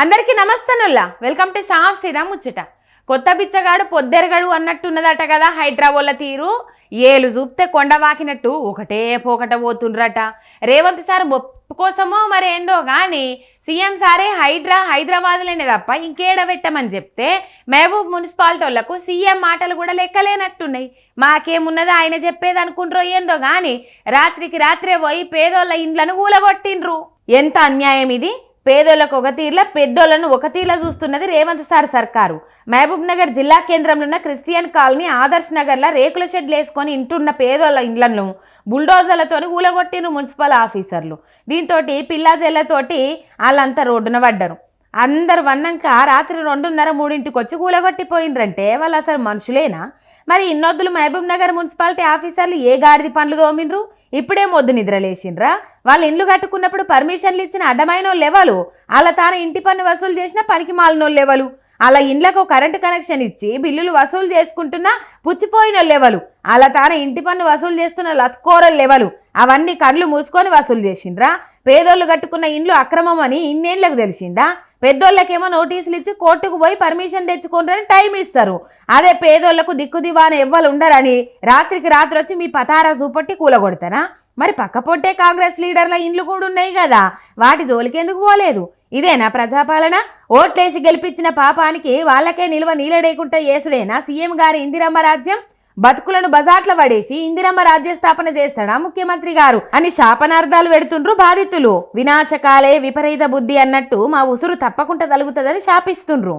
అందరికీ నమస్తనుల్లా. Welcome to సాఫ్ సిరా ముచ్చట. కొత్త బిచ్చగాడు పొద్దెరగడు అన్నట్టున్నదట కదా హైదరాబాద్ల తీరు. ఏలు చూపితే కొండ వాకినట్టు ఒకటే పోకట పోతుండ్రట. రేవంత్ సార్ మొప్పు కోసమో మరేందో కానీ సీఎం సారే హైడ్రా హైదరాబాద్లోనే తప్ప ఇంకేడ పెట్టమని చెప్తే మహబూబ్ మున్సిపాలిటీ వాళ్ళకు సీఎం మాటలు కూడా లెక్కలేనట్టున్నాయి. మాకేమున్నదో ఆయన చెప్పేది అనుకుంటారో ఏందో కానీ రాత్రికి రాత్రే పోయి పేదోళ్ళ ఇండ్లను కూలగొట్టిండ్రు ఎంత అన్యాయం ఇది? పేదోళ్ళకు ఒక తీర్ల పెద్దోళ్ళను ఒక తీర్ల చూస్తున్నది రేవంత్ సార్ సర్కారు. మహబూబ్ నగర్ జిల్లా కేంద్రంలో ఉన్న క్రిస్టియన్ కాలనీ ఆదర్శ్ నగర్లో రేకుల షెడ్లు వేసుకొని ఇంటున్న పేదోళ్ళ ఇండ్లను బుల్డోజర్లతో కూలగొట్టిన మున్సిపల్ ఆఫీసర్లు. దీంతో పిల్లాజేళ్ళతోటి వాళ్ళంతా రోడ్డున పడ్డరు. అందరు వన్నాక రాత్రి రెండున్నర మూడింటికి వచ్చి కూలగొట్టిపోయిండ్రంటే వాళ్ళు అసలు మనుషులేనా? మరి ఇన్నొద్దులు మహబూబ్ నగర్ మున్సిపాలిటీ ఆఫీసర్లు ఏ గాడిది పనులు తోమిండ్రు? ఇప్పుడే మొద్దు నిద్రలేసిండ్రా. వాళ్ళు ఇండ్లు కట్టుకున్నప్పుడు పర్మిషన్లు ఇచ్చిన అడ్డమైన వాళ్ళు అలా వాళ్ళ తాను ఇంటి పన్ను వసూలు చేసిన పనికి మాలిన వాళ్ళు అలా ఇండ్లకు కరెంటు కనెక్షన్ ఇచ్చి బిల్లులు వసూలు చేసుకుంటున్నా పుచ్చిపోయిన వాళ్ళు అలా తాను ఇంటి పన్ను వసూలు చేస్తున్న లత్కోరలు లెవలు. అవన్నీ కళ్ళు మూసుకొని వసూలు చేసిండ్రా? పేదోళ్ళు కట్టుకున్న ఇండ్లు అక్రమం అని ఇన్నేళ్ళకు తెలిసిండా పెద్దోళ్ళకేమో నోటీసులు ఇచ్చి కోర్టుకు పోయి పర్మిషన్ తెచ్చుకుంటారని టైం ఇస్తారు. అదే పేదోళ్ళకు దిక్కు దివాన ఎవ్వరు ఉండరని రాత్రికి రాత్రి వచ్చి మీ పతారా చూపట్టి కూలగొడతారా? మరి పక్కపొట్టే కాంగ్రెస్ లీడర్ల ఇండ్లు కూడా ఉన్నాయి కదా. వాటి జోలికెందుకు పోలేదు? ఇదేనా ప్రజాపాలన? ఓట్లేసి గెలిపించిన పాపానికి వాళ్ళకే నిల్వ నీలడేయకుండా యేసుడేనా సీఎం గారి ఇందిరమ్మ రాజ్యం? బతుకులను బజార్ల పడేసి ఇందిరమ్మ రాజ్య స్థాపన చేస్తాడా ముఖ్యమంత్రి గారు అని శాపనార్థాలు పెడుతుండ్రు బాధితులు. వినాశకాలే విపరీత బుద్ధి అన్నట్టు మా ఉసురు తప్పకుండా తలుగుతుందని శాపిస్తుండ్రు.